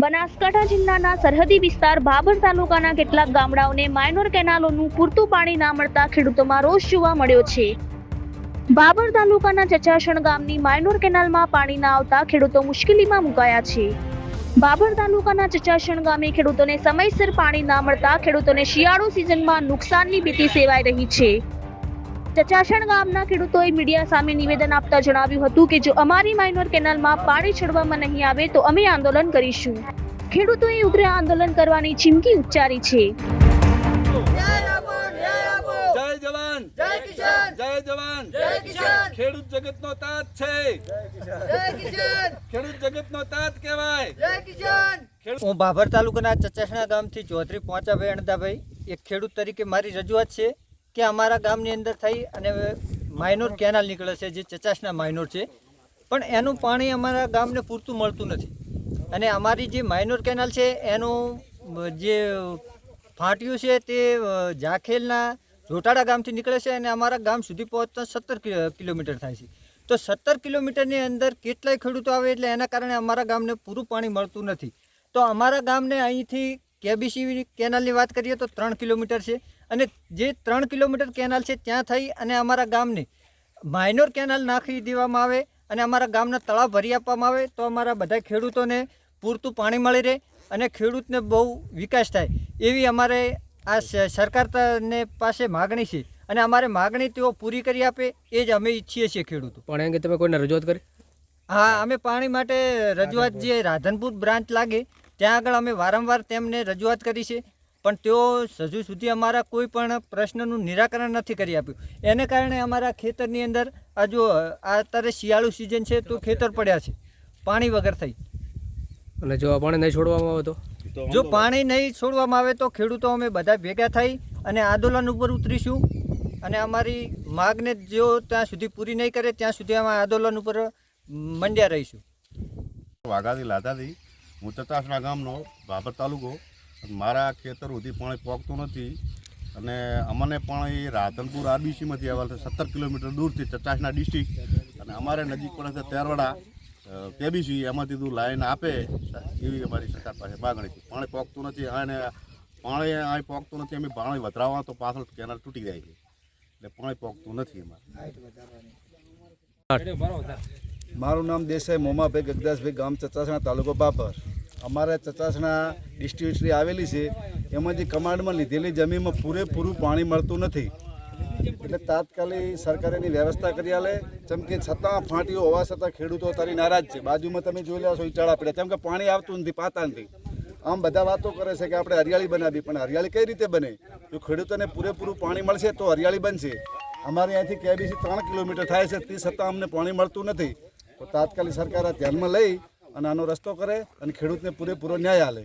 બનાસકાંઠા જિલ્લાના સરહદી વિસ્તાર બાબર તાલુકાના કેટલાક ગામડાઓને માઇનોર કેનાલોનું પૂરતું પાણી ના મળતા ખેડૂતોમાં રોષ જોવા મળ્યો છે. બાબર તાલુકાના ચચાસણ ગામની માઇનોર કેનાલમાં પાણી ના આવતા ખેડૂતો મુશ્કેલીમાં મુકાયા છે. બાબર તાલુકાના ચચાસણ ગામે ખેડૂતોને સમયસર પાણી ના મળતા ખેડૂતોને શિયાળુ સિઝનમાં નુકસાનની ભીતિ સેવાઈ રહી છે. ચચાસણ ગામના ખેડૂતોએ મીડિયા સામે નિવેદન આપતા જણાવ્યું હતું કે જો અમારી માઇનોર કેનાલમાં પાણી છોડવામાં નહીં આવે તો અમે આંદોલન કરીશું. ખેડૂતોએ ઉગ્ર આંદોલન કરવાની ચીમકી ઉચ્ચારી છે. ન્યાય આપો ન્યાય આપો જય જવાન. જય કિસાન. જય જવાન. જય કિસાન. ખેડૂત જગતનો તાત છે. જય કિસાન. ખેડૂત જગતનો તાત કહેવાય. જય કિસાન. હું ભાભર તાલુકાના ચચાસણા ગામથી ચૌધરી પહોંચાભાઈ અણદાભાઈ એક ખેડૂત તરીકે મારી રજૂઆત છે. કે અમારા ગામની અંદર થઈ અને માઇનોર કેનાલ નીકળે છે, જે ચચાસના માઇનોર છે. પણ એનું પાણી અમારા ગામને પૂરતું મળતું નથી. અને અમારી જે માઇનોર કેનાલ છે, એનું જે ફાટ્યું છે, તે જાખેલના રોટાડા ગામથી નીકળે છે અને અમારા ગામ સુધી પહોંચતા સત્તર કિલોમીટર થાય છે. તો સત્તર કિલોમીટરની અંદર કેટલાય ખેડૂતો આવે એટલે એના કારણે અમારા ગામને પૂરું પાણી મળતું નથી. તો અમારા ગામને અહીંથી કેબીસી કેનાલની વાત કરીએ તો ત્રણ કિલોમીટર છે. અને જે ત્રણ કિલોમીટર કેનાલ છે ત્યાં થઈ અને અમારા ગામને માઇનોર કેનાલ નાખી દેવામાં આવે અને અમારા ગામના તળાવ ભરી આપવામાં આવે તો અમારા બધા ખેડૂતોને પૂરતું પાણી મળી રહે અને ખેડૂતને બહુ વિકાસ થાય એવી અમારે આ સ- સરકાર પાસે માગણી છે અને અમારે માગણી તેઓ પૂરી કરી આપે એ જ અમે ઈચ્છીએ છીએ ખેડૂતો. પણ એ કે તમે કોઈને રજૂઆત કરી? હા અમે પાણી માટે રજૂઆત જે રાધનપુર બ્રાન્ચ લાગે ત્યાં આગળ અમે વારંવાર તેમને રજૂઆત કરી છે પણ તેઓ હજુ સુધી અમારા કોઈ પણ પ્રશ્નનું નિરાકરણ નથી કરી આપ્યું. એને કારણે અમારા ખેતરની અંદર આ જો આ અત્યારે શિયાળુ સિઝન છે તો ખેતર પડ્યા છે. પાણી વગર થઈ. અને જો પાણી નહીં છોડવામાં આવે તો? જો પાણી નહીં છોડવામાં આવે તો ખેડૂતો અમે બધા ભેગા થઈ અને આંદોલન ઉપર ઉતરીશું. અને અમારી માગને જો ત્યાં સુધી પૂરી નહીં કરે ત્યાં સુધી અમે આંદોલન ઉપર મંડ્યા રહીશું. વાઘાથી લાધાથી હું ચચાસણા ગામનો બાબર તાલુકો મારા ખેતર સુધી પાણી પહોંચતું નથી અને અમને પણ એ રાધનપુર આરબીસીમાંથી આવેલા છે, સત્તર કિલોમીટર દૂરથી ચચાસણા ડિસ્ટ્રિક્ટ. અને અમારે નજીક પડે છે તેરવાડા કેબીસી, એમાંથી તું લાઈન આપે, એવી અમારી સરકાર પાસે માગણી છે. પાણી પહોંચતું નથી અને પાણી અહીં પહોંચતું નથી, અમે પાણી વધરાવવા તો પાછળ કેનાલ તૂટી જાય છે. એટલે પાણી પહોંચતું નથી અમારે. મારું નામ દેસાઈ મોમાભાઈ ગગદાસભાઈ ગામ ચચાસણા તાલુકો બાબર. અમારે ચચાસના ડિસ્ટ્રીબ્યુટરી આવેલી છે, એમાં જે કમાન્ડમાં લીધેલી જમીનમાં પૂરેપૂરું પાણી મળતું નથી. એટલે તાત્કાલિક સરકારે એની વ્યવસ્થા કરી આલે, જેમ કે છતાં ફાંટીઓ હોવા છતાં ખેડૂતો તારી નારાજ છે. બાજુમાં તમે જોઈ લ્યો છો ઈચાળા પડ્યા જેમ કે પાણી આવતું નથી પાતા નથી આમ બધા વાતો કરે છે કે આપણે હરિયાળી બનાવી, પણ હરિયાળી કઈ રીતે બને? જો ખેડૂતોને પૂરેપૂરું પાણી મળશે તો હરિયાળી બનશે. અમારે અહીંયાથી કેબીસી ત્રણ કિલોમીટર થાય છે, તે છતાં અમને પાણી મળતું નથી. તો તાત્કાલિક સરકાર આ ધ્યાનમાં લઈ અને આનો રસ્તો કરે અને ખેડૂતને પૂરેપૂરો ન્યાય આલે.